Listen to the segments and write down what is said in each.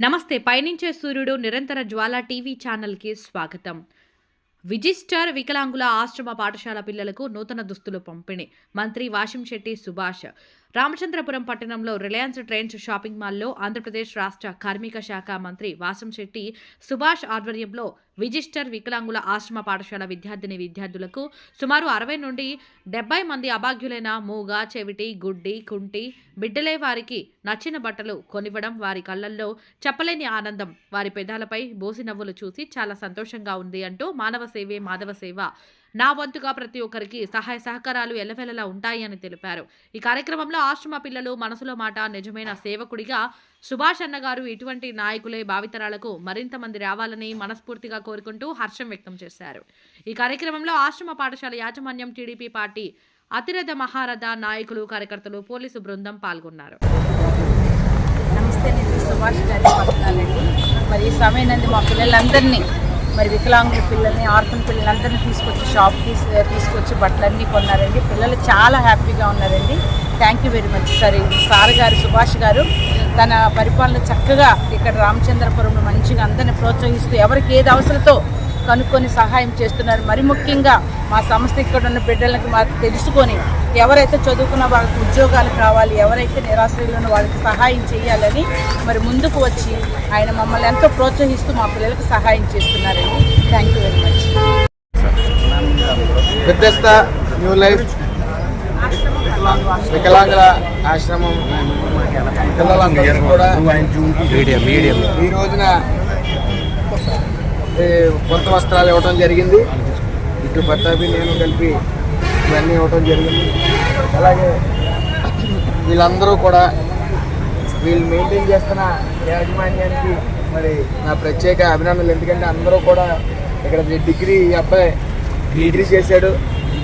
నమస్తే పయనించే సూర్యుడు నిరంతర జ్వాల టీవీ ఛానల్కి స్వాగతం. విజిస్టర్ వికలాంగుల ఆశ్రమ పాఠశాల పిల్లలకు నూతన దుస్తులు పంపిణీ. మంత్రి వాషింశెట్టి సుభాష్ రామచంద్రపురం పట్టణంలో రిలయన్స్ ట్రెండ్స్ షాపింగ్ మాల్లో ఆంధ్రప్రదేశ్ రాష్ట్ర కార్మిక శాఖ మంత్రి వాసంశెట్టి సుభాష్ ఆధ్వర్యంలో విజిస్టర్ వికలాంగుల ఆశ్రమ పాఠశాల విద్యార్థిని విద్యార్థులకు సుమారు అరవై నుండి డెబ్బై మంది అభాగ్యులైన మూగ చెవిటి గుడ్డి కుంటి బిడ్డలే వారికి నచ్చిన బట్టలు కొనివ్వడం వారి కళ్ళల్లో చెప్పలేని ఆనందం. వారి పెదాలపై బోసి నవ్వులు చూసి చాలా సంతోషంగా ఉంది అంటూ మానవ సేవే మాధవ సేవ నా వంతుగా ప్రతి ఒక్కరికి సహాయ సహకారాలు ఎల్లవెల్లలా ఉంటాయి అని తెలిపారు. ఈ కార్యక్రమంలో ఆశ్రమ పిల్లలు మనసులో మాట నిజమైన సేవకుడిగా సుభాష్ అన్న గారు ఇటువంటి నాయకులే భావితరాలకు మరింత మంది రావాలని మనస్ఫూర్తిగా కోరుకుంటూ హర్షం వ్యక్తం చేశారు. ఈ కార్యక్రమంలో ఆశ్రమ పాఠశాల యాజమాన్యం టీడీపీ పార్టీ అతిరథ మహారథ నాయకులు కార్యకర్తలు పోలీసు బృందం పాల్గొన్నారు. నమస్తే నేను సుభాష్ గారి మరి సమయం మా పిల్లలందరినీ మరి వికలాంగుల పిల్లల్ని ఆర్ఫన్ పిల్లలందరినీ తీసుకొచ్చి షాప్ తీసి తీసుకొచ్చి బట్టలన్నీ కొన్నారండి. పిల్లలు చాలా హ్యాపీగా ఉన్నారండి. Thank you very much sir sir గారు సుభాష్ గారు తన పరిపాలన చక్కగా ఇక్కడ రామచంద్రపురంలో మంచిగా అందరిని ప్రోత్సహిస్తూ ఎవరికి ఏది అవసరంతో కనుక్కొని సహాయం చేస్తున్నారు. మరి ముఖ్యంగా మా సంస్థ ఇక్కడ ఉన్న బిడ్డలకి మాకు తెలుసుకొని ఎవరైతే చదువుకున్న వాళ్ళకి ఉద్యోగాలు కావాలి ఎవరైతే నిరాశ్రయులు ఉన్న వాళ్ళకి సహాయం చేయాలని మరి ముందుకు వచ్చి ఆయన మమ్మల్ని ఎంతో ప్రోత్సహిస్తూ మా పిల్లలకు సహాయం చేస్తున్నారండి. Thank you very much new life. వికలాంగుల ఆశ్రమం. పిల్లలందరూ కూడా ఈ రోజున కొత్త వస్త్రాలు ఇవ్వడం జరిగింది. ఇటు పట్టాభి నేను కలిపి ఇవన్నీ ఇవ్వడం జరిగింది. అలాగే వీళ్ళందరూ కూడా వీళ్ళు మెయింటైన్ చేస్తున్న యాజమాన్యానికి మరి నా ప్రత్యేక అభినందనలు. ఎందుకంటే అందరూ కూడా ఇక్కడ డిగ్రీ ఈ అబ్బాయి డిగ్రీ చేశాడు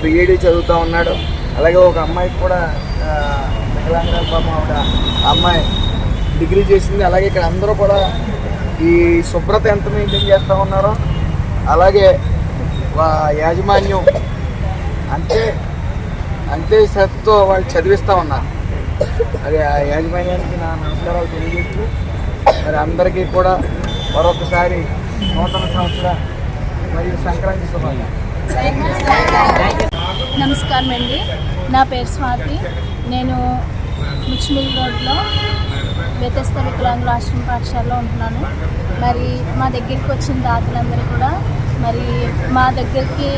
బిఈడి చదువుతూ ఉన్నాడు. అలాగే ఒక అమ్మాయికి కూడా ఆ, వికలాంగురాలు పాపం ఆవిడ అమ్మాయి డిగ్రీ చేసింది. అలాగే ఇక్కడ అందరూ కూడా ఈ శుభ్రత ఎంత మెయింటైన్ చేస్తూ ఉన్నారో అలాగే వా- యాజమాన్యం అంతే అంతే శ్రద్ధతో వాళ్ళు చదివిస్తూ ఉన్నారు. అది ఆ యాజమాన్యానికి నా నమస్కారాలు తెలియజేస్తూ మరి అందరికీ కూడా మరొకసారి నూతన సంవత్సర మరియు సంక్రాంతి శుభాకాంక్షలు. నమస్కారం అండి నా పేరు స్వాతి. నేను ముచ్మిల్ రోడ్లో వ్యతస్థ వికలాంగుల ఆశ్రమ పాఠశాలలో ఉంటున్నాను. మరి మా దగ్గరికి వచ్చిన దాతలందరూ కూడా మరి మా దగ్గరికి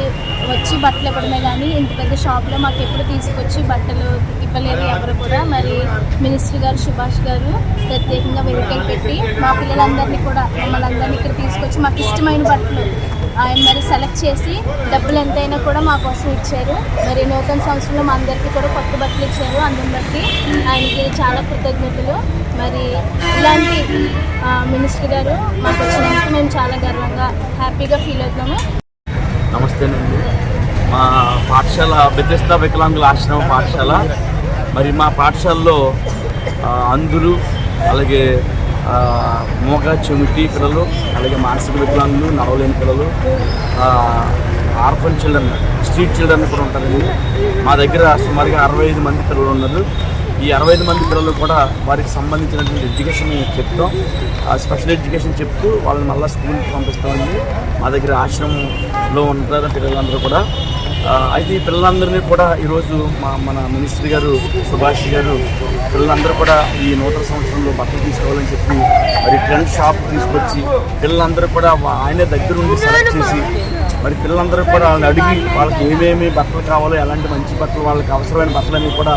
వచ్చి బట్టలు ఇవ్వడమే కానీ ఇంత పెద్ద షాప్లో మాకు ఎప్పుడు తీసుకొచ్చి బట్టలు ఇవ్వలేదు ఎవరు కూడా. మరి మినిస్టర్ గారు సుభాష్ గారు ప్రత్యేకంగా వెహికల్ పెట్టి మా పిల్లలందరినీ కూడా మమ్మల్ని అందరినీ ఇక్కడ తీసుకొచ్చి మాకు ఇష్టమైన బట్టలు ఆయన మరి సెలెక్ట్ చేసి డబ్బులు ఎంతైనా కూడా మా కోసం ఇచ్చారు. మరి నూతన సంవత్సరంలో మా అందరికీ కూడా కొత్త బట్టలు ఇచ్చారు. అందుని బట్టి ఆయనకి చాలా కృతజ్ఞతలు. మరి ఇలాంటి మినిస్టర్ గారు మాకు వచ్చినందుకు మేము చాలా గర్వంగా హ్యాపీగా ఫీల్ అవుతున్నాము. నమస్తేనండి మా పాఠశాల బెద్దెస్త వికలాంగుల ఆశ్రమ పాఠశాల. మరి మా పాఠశాలలో ఆ, అంధులు అలాగే ఆ, మోగ చెమిటి పిల్లలు అలాగే మానసిక వికలాంగులు నడవలేని పిల్లలు ఆర్ఫన్ చిల్డ్రన్ స్ట్రీట్ చిల్డ్రన్ కూడా ఉంటారండి. మా దగ్గర సుమారుగా అరవై ఐదు మంది పిల్లలు ఉన్నారు. ఈ అరవై ఐదు మంది పిల్లలు కూడా వారికి సంబంధించినటువంటి ఎడ్యుకేషన్ చెప్తాం. ఆ స్పెషల్ ఎడ్యుకేషన్ చెప్తూ వాళ్ళని మళ్ళీ స్కూల్కి పంపిస్తామండి. మా దగ్గర ఆశ్రమంలో ఉంటారు పిల్లలందరూ కూడా. అయితే ఈ పిల్లలందరినీ కూడా ఈరోజు మా మన మినిస్టర్ గారు సుభాష్ గారు పిల్లలందరూ కూడా ఈ నూతన సంవత్సరంలో బట్టలు తీసుకోవాలని చెప్పి మరి ట్రెండ్ షాప్ తీసుకొచ్చి పిల్లలందరూ కూడా ఆయన దగ్గర ఉండి సెలెక్ట్ చేసి మరి పిల్లలందరూ కూడా వాళ్ళని అడిగి వాళ్ళకి ఏమేమి బట్టలు కావాలో ఎలాంటి మంచి బట్టలు వాళ్ళకి అవసరమైన బట్టలన్నీ కూడా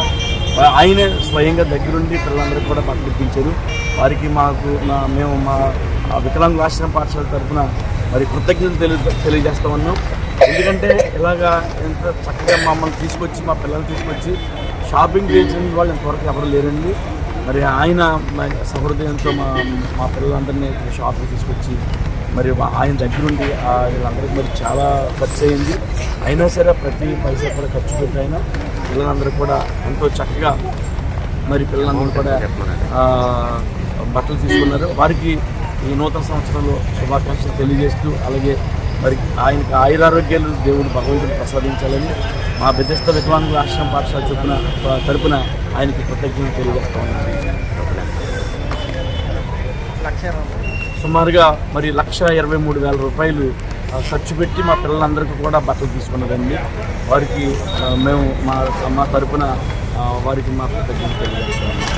ఆయనే స్వయంగా దగ్గరుండి పిల్లలందరికీ కూడా మాకు ఇప్పించారు. వారికి మాకు మా మేము మా ఆ వికలాంగుల ఆశ్రమ పాఠశాల తరఫున మరి కృతజ్ఞతలు తెలియ తెలియజేస్తా ఉన్నాం. ఎందుకంటే ఇలాగా ఎంత చక్కగా మమ్మల్ని తీసుకొచ్చి మా పిల్లల్ని తీసుకొచ్చి షాపింగ్ చేసిన వాళ్ళు ఇంతవరకు ఎవరు లేరండి. మరి ఆయన మా సహృదయంతో మా మా పిల్లలందరినీ షాప్కి తీసుకొచ్చి మరి ఆయన దగ్గరుండి వీళ్ళందరికీ మరి చాలా ఖర్చు అయింది. అయినా సరే ప్రతి పైసా కూడా ఖర్చు పెట్టైనా పిల్లలందరూ కూడా ఎంతో చక్కగా మరి పిల్లలందరూ కూడా బట్టలు తీసుకున్నారు. వారికి ఈ నూతన సంవత్సరంలో శుభాకాంక్షలు తెలియజేస్తూ అలాగే మరి ఆయనకి ఆయురారోగ్యాలు దేవుడు భగవంతుడు ప్రసాదించాలని మా బెదస్త వికలాంగుల ఆశ్రమ పాఠశాల చొప్పున తరపున ఆయనకి కృతజ్ఞతలు తెలియజేస్తా ఉన్నాను. సుమారుగా మరి లక్ష ఇరవై మూడు వేల రూపాయలు ఖర్చు పెట్టి మా పిల్లలందరికీ కూడా బట్టలు తీసుకున్నదండి. వారికి మేము మా మా తరపున వారికి మా కృతజ్ఞతలు తెలియజేస్తున్నాము